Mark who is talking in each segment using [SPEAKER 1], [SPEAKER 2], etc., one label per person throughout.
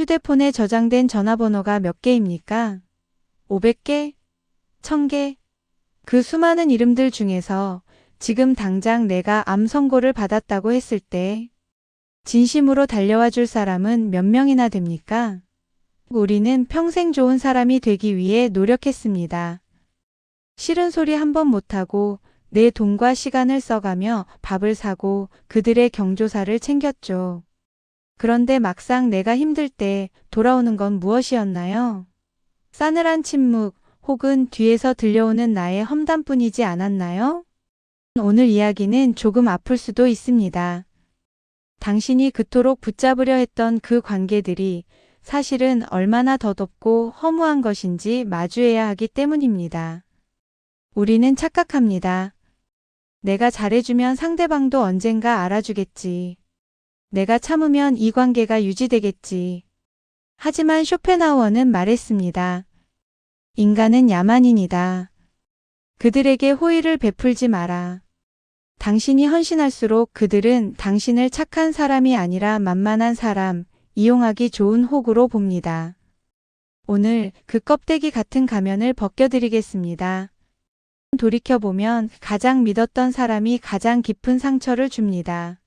[SPEAKER 1] 휴대폰에 저장된 전화번호가 몇 개입니까? 500개? 1000개? 그 수많은 이름들 중에서 지금 당장 내가 암 선고를 받았다고 했을 때 진심으로 달려와 줄 사람은 몇 명이나 됩니까? 우리는 평생 좋은 사람이 되기 위해 노력했습니다. 싫은 소리 한 번 못하고 내 돈과 시간을 써가며 밥을 사고 그들의 경조사를 챙겼죠. 그런데 막상 내가 힘들 때 돌아오는 건 무엇이었나요? 싸늘한 침묵 혹은 뒤에서 들려오는 나의 험담뿐이지 않았나요? 오늘 이야기는 조금 아플 수도 있습니다. 당신이 그토록 붙잡으려 했던 그 관계들이 사실은 얼마나 더덥고 허무한 것인지 마주해야 하기 때문입니다. 우리는 착각합니다. 내가 잘해주면 상대방도 언젠가 알아주겠지. 내가 참으면 이 관계가 유지되겠지. 하지만 쇼펜하우어는 말했습니다. 인간은 야만인이다. 그들에게 호의를 베풀지 마라. 당신이 헌신할수록 그들은 당신을 착한 사람이 아니라 만만한 사람, 이용하기 좋은 혹으로 봅니다. 오늘 그 껍데기 같은 가면을 벗겨드리겠습니다. 돌이켜보면 가장 믿었던 사람이 가장 깊은 상처를 줍니다.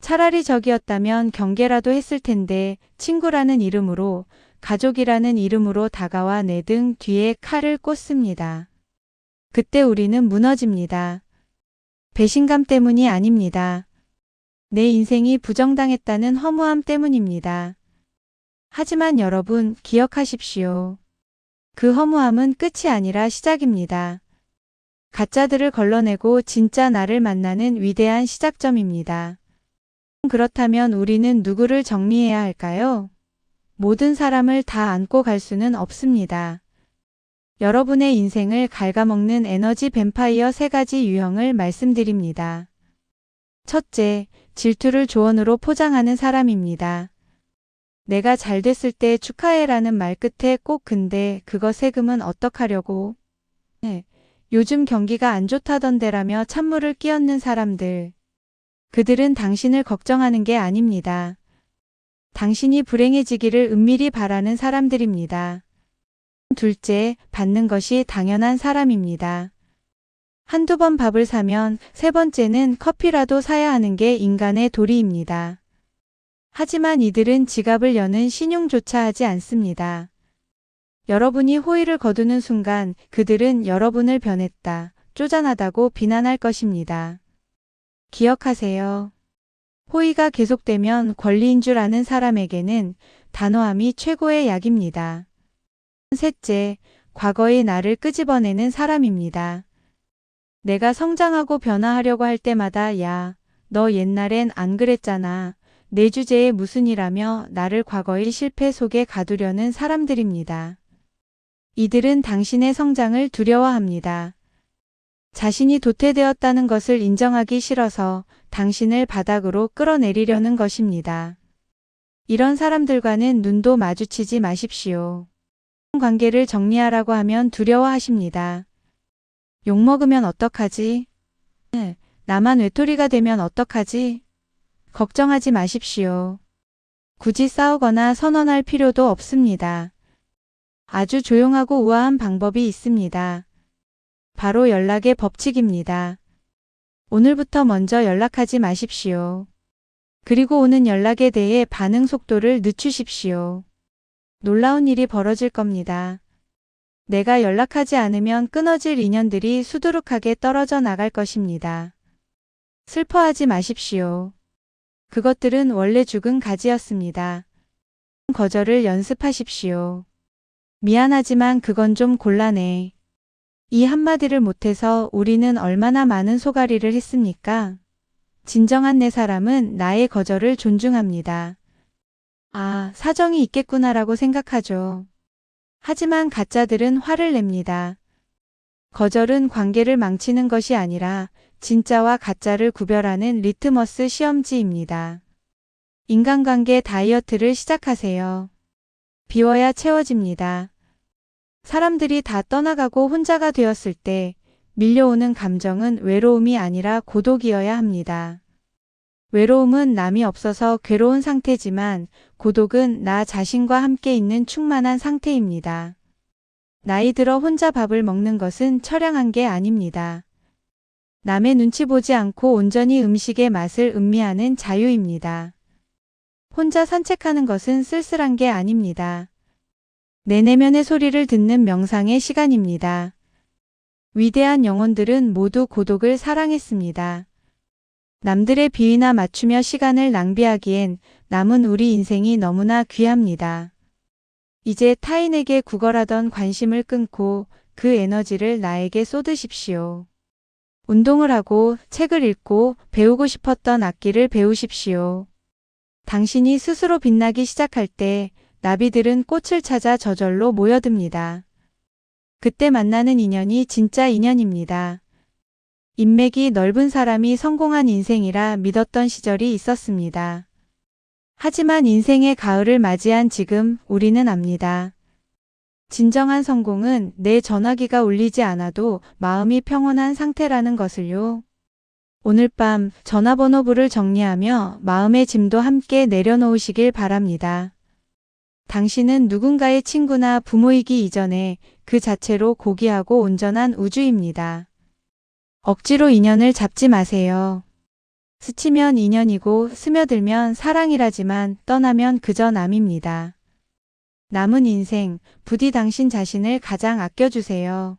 [SPEAKER 1] 차라리 적이었다면 경계라도 했을 텐데 친구라는 이름으로 가족이라는 이름으로 다가와 내 등 뒤에 칼을 꽂습니다. 그때 우리는 무너집니다. 배신감 때문이 아닙니다. 내 인생이 부정당했다는 허무함 때문입니다. 하지만 여러분 기억하십시오. 그 허무함은 끝이 아니라 시작입니다. 가짜들을 걸러내고 진짜 나를 만나는 위대한 시작점입니다. 그렇다면 우리는 누구를 정리해야 할까요? 모든 사람을 다 안고 갈 수는 없습니다. 여러분의 인생을 갉아먹는 에너지 뱀파이어 세 가지 유형을 말씀드립니다. 첫째, 질투를 조언으로 포장하는 사람입니다. 내가 잘 됐을 때 축하해라는 말 끝에 꼭 근데 그거 세금은 어떡하려고? 네. 요즘 경기가 안 좋다던데라며 찬물을 끼얹는 사람들. 그들은 당신을 걱정하는 게 아닙니다. 당신이 불행해지기를 은밀히 바라는 사람들입니다. 둘째, 받는 것이 당연한 사람입니다. 한두 번 밥을 사면 세 번째는 커피라도 사야 하는 게 인간의 도리입니다. 하지만 이들은 지갑을 여는 신용조차 하지 않습니다. 여러분이 호의를 거두는 순간 그들은 여러분을 변했다, 쪼잔하다고 비난할 것입니다. 기억하세요. 호의가 계속되면 권리인 줄 아는 사람에게는 단호함이 최고의 약입니다. 셋째, 과거의 나를 끄집어내는 사람입니다. 내가 성장하고 변화하려고 할 때마다 야, 너 옛날엔 안 그랬잖아. 내 주제에 무슨 이라며 나를 과거의 실패 속에 가두려는 사람들입니다. 이들은 당신의 성장을 두려워합니다. 자신이 도태되었다는 것을 인정하기 싫어서 당신을 바닥으로 끌어내리려는 것입니다. 이런 사람들과는 눈도 마주치지 마십시오. 관계를 정리하라고 하면 두려워하십니다. 욕먹으면 어떡하지? 네, 나만 외톨이가 되면 어떡하지? 걱정하지 마십시오. 굳이 싸우거나 선언할 필요도 없습니다. 아주 조용하고 우아한 방법이 있습니다. 바로 연락의 법칙입니다. 오늘부터 먼저 연락하지 마십시오. 그리고 오는 연락에 대해 반응 속도를 늦추십시오. 놀라운 일이 벌어질 겁니다. 내가 연락하지 않으면 끊어질 인연들이 수두룩하게 떨어져 나갈 것입니다. 슬퍼하지 마십시오. 그것들은 원래 죽은 가지였습니다. 거절을 연습하십시오. 미안하지만 그건 좀 곤란해. 이 한마디를 못해서 우리는 얼마나 많은 소가리를 했습니까? 진정한 내 사람은 나의 거절을 존중합니다. 아, 사정이 있겠구나라고 생각하죠. 하지만 가짜들은 화를 냅니다. 거절은 관계를 망치는 것이 아니라 진짜와 가짜를 구별하는 리트머스 시험지입니다. 인간관계 다이어트를 시작하세요. 비워야 채워집니다. 사람들이 다 떠나가고 혼자가 되었을 때 밀려오는 감정은 외로움이 아니라 고독이어야 합니다. 외로움은 남이 없어서 괴로운 상태지만 고독은 나 자신과 함께 있는 충만한 상태입니다. 나이 들어 혼자 밥을 먹는 것은 처량한 게 아닙니다. 남의 눈치 보지 않고 온전히 음식의 맛을 음미하는 자유입니다. 혼자 산책하는 것은 쓸쓸한 게 아닙니다. 내 내면의 소리를 듣는 명상의 시간입니다. 위대한 영혼들은 모두 고독을 사랑했습니다. 남들의 비위나 맞추며 시간을 낭비하기엔 남은 우리 인생이 너무나 귀합니다. 이제 타인에게 구걸하던 관심을 끊고 그 에너지를 나에게 쏟으십시오. 운동을 하고 책을 읽고 배우고 싶었던 악기를 배우십시오. 당신이 스스로 빛나기 시작할 때 나비들은 꽃을 찾아 저절로 모여듭니다. 그때 만나는 인연이 진짜 인연입니다. 인맥이 넓은 사람이 성공한 인생이라 믿었던 시절이 있었습니다. 하지만 인생의 가을을 맞이한 지금 우리는 압니다. 진정한 성공은 내 전화기가 울리지 않아도 마음이 평온한 상태라는 것을요. 오늘 밤 전화번호부를 정리하며 마음의 짐도 함께 내려놓으시길 바랍니다. 당신은 누군가의 친구나 부모이기 이전에 그 자체로 고귀하고 온전한 우주입니다. 억지로 인연을 잡지 마세요. 스치면 인연이고 스며들면 사랑이라지만 떠나면 그저 남입니다. 남은 인생, 부디 당신 자신을 가장 아껴주세요.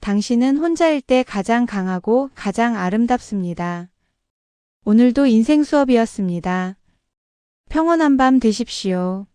[SPEAKER 1] 당신은 혼자일 때 가장 강하고 가장 아름답습니다. 오늘도 인생 수업이었습니다. 평온한 밤 되십시오.